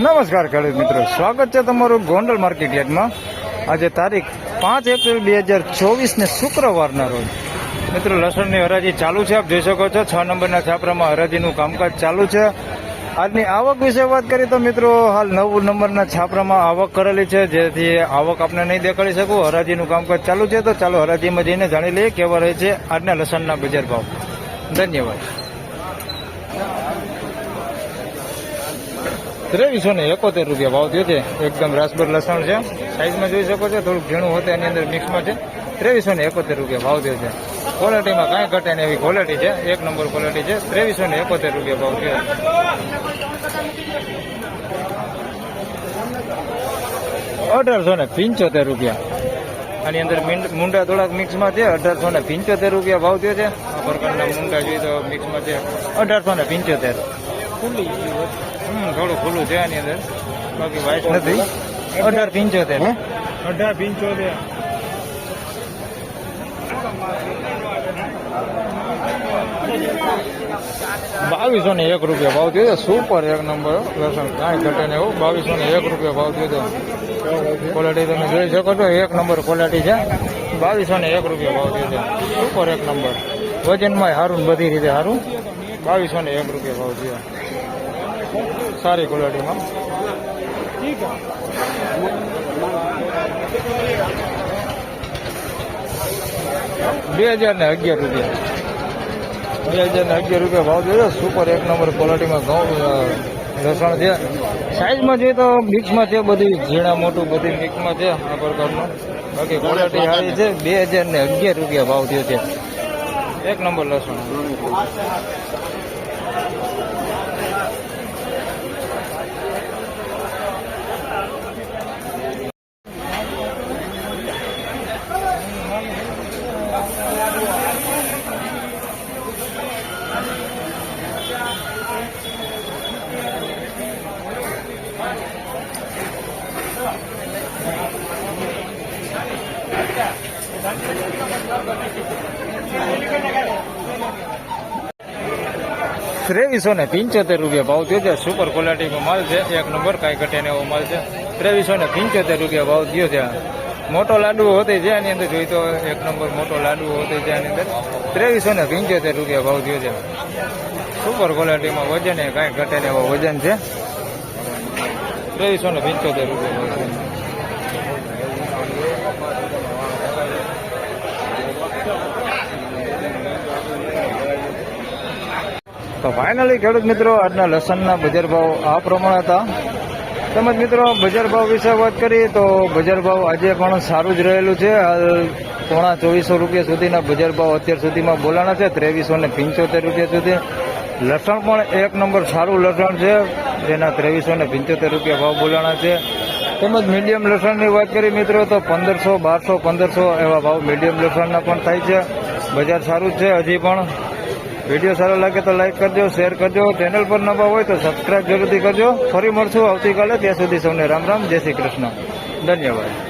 નમસ્કાર ખેડૂત મિત્રો. સ્વાગત છે તમારું ગોંડલ માર્કેટ યાર્ડમાં. આજે તારીખ પાંચ એપ્રિલ બે હજાર ચોવીસને શુક્રવારના રોજ. મિત્રો, લસણની હરાજી ચાલુ છે, આપ જોઈ શકો છો. છ નંબરના છાપરામાં હરાજીનું કામકાજ ચાલુ છે. આજની આવક વિશે વાત કરીએ તો મિત્રો, હાલ નવ નંબરના છાપરામાં આવક કરેલી છે, જેથી આવક આપણે નહીં દેખાડી શકું. હરાજીનું કામકાજ ચાલુ છે, તો ચાલો હરાજીમાં જઈને જાણી લઈએ કેવા રહે છે આજના લસણના બજાર ભાવ. ધન્યવાદ. ત્રેવીસો ને એકોતેર રૂપિયા ભાવ થયો છે. એકદમ રાસબર લસણ છે. સાઈઝમાં જોઈ શકો છો, થોડુંક ઝીણું હોતે, એની અંદર મિક્સમાં છે. ત્રેવીસો ને એકોતેર રૂપિયા ભાવ થયો છે. ક્વોલિટીમાં કાંઈ ઘટે ને એવી ક્વોલિટી છે. એક નંબર ક્વોલિટી છે. ત્રેવીસો ને એકોતેર રૂપિયા ભાવ થયો અઢારસો ને પંચોતેર રૂપિયા. આની અંદર મુંડા થોડાક મિક્સમાં છે. અઢારસો ને પંચોતેર રૂપિયા ભાવ થયો છે. આ પ્રકારના મુંડા જોઈએ તો મિક્સમાં છે. અઢારસો ને પંચોતેર. હમ થોડું ખુલ્લું છે આની અંદર. બાકી વાઇટ નથી. અઢાર પંચોતેર. અઢાર પંચોતેર. બાવીસો ને એક રૂપિયા ભાવ થયો સુપર એક નંબર લસણ કાંઈ ઘટે ને એવું બાવીસો ને એક રૂપિયા ભાવ થયો ક્વોલિટી તમે જોઈ શકો છો. એક નંબર ક્વોલિટી છે. બાવીસો ને એક રૂપિયા ભાવ થયો સુપર એક નંબર વજનમાં સારું ને બધી રીતે સારું બાવીસો ને એક રૂપિયા ભાવ છે. સારી ક્વોલિટીમાં બે હજાર ને અગિયાર રૂપિયા. બે હજાર ને અગિયાર રૂપિયા ભાવ જોઈએ સુપર એક નંબર ક્વોલિટીમાં ઘઉં લસણ છે. સાઈઝમાં જોઈએ તો મિક્સમાં છે બધી, ઝીણા મોટું બધી મિક્સમાં છે આ પ્રકારનું. બાકી ક્વોલિટી સારી છે. બે હજાર ને અગિયાર રૂપિયા ભાવ થયો છે. એક નંબર લસણ. ત્રેવીસો ને પંચોતેર રૂપિયા ભાવ થયો છે. સુપર ક્વોલિટીનો માલ છે. એક નંબર, કાંઈ ઘટે એવો માલ છે. ત્રેવીસો ને પંચોતેર રૂપિયા ભાવ થયો છે. મોટો લાડુ હોતે છે આની અંદર, જોઈ તો એક નંબર મોટો લાડુ હોતે છે આની અંદર. ત્રેવીસો ને પંચોતેર રૂપિયા ભાવ થયો છે. સુપર ક્વોલિટીમાં વજન એ કાંઈ ઘટે એવો વજન છે. ત્રેવીસો ને પંચોતેર રૂપિયા ભાવ છે. તો ફાઇનલી ખેડૂત મિત્રો, આજના લસણના બજાર ભાવ આ પ્રમાણે હતા. તેમજ મિત્રો, બજાર ભાવ વિશે વાત કરીએ તો બજાર ભાવ આજે પણ સારું જ રહેલું છે. હાલ પોણા ચોવીસો રૂપિયા સુધીના બજાર ભાવ અત્યાર સુધીમાં બોલાણા છે, ત્રેવીસો ને પંચોતેર રૂપિયા સુધી. લસણ પણ એક નંબર સારું લસણ છે, જેના ત્રેવીસો ને પંચોતેર રૂપિયા ભાવ બોલાણા છે. તેમજ મીડિયમ લસણની વાત કરીએ મિત્રો, તો પંદરસો, બારસો, પંદરસો એવા ભાવ મીડિયમ લસણના પણ થાય છે. બજાર સારું જ છે હજી પણ. વીડિયો સારો લાગે તો લાઈક કરજો શેર કરજો. ચેનલ પર નવા હોય તો સબસ્ક્રાઈબ જરૂરથી કરજો. ફરી મળશું આવતીકાલે. ત્યાં સુધી સૌને રામ રામ. જય શ્રી કૃષ્ણ. ધન્યવાદ.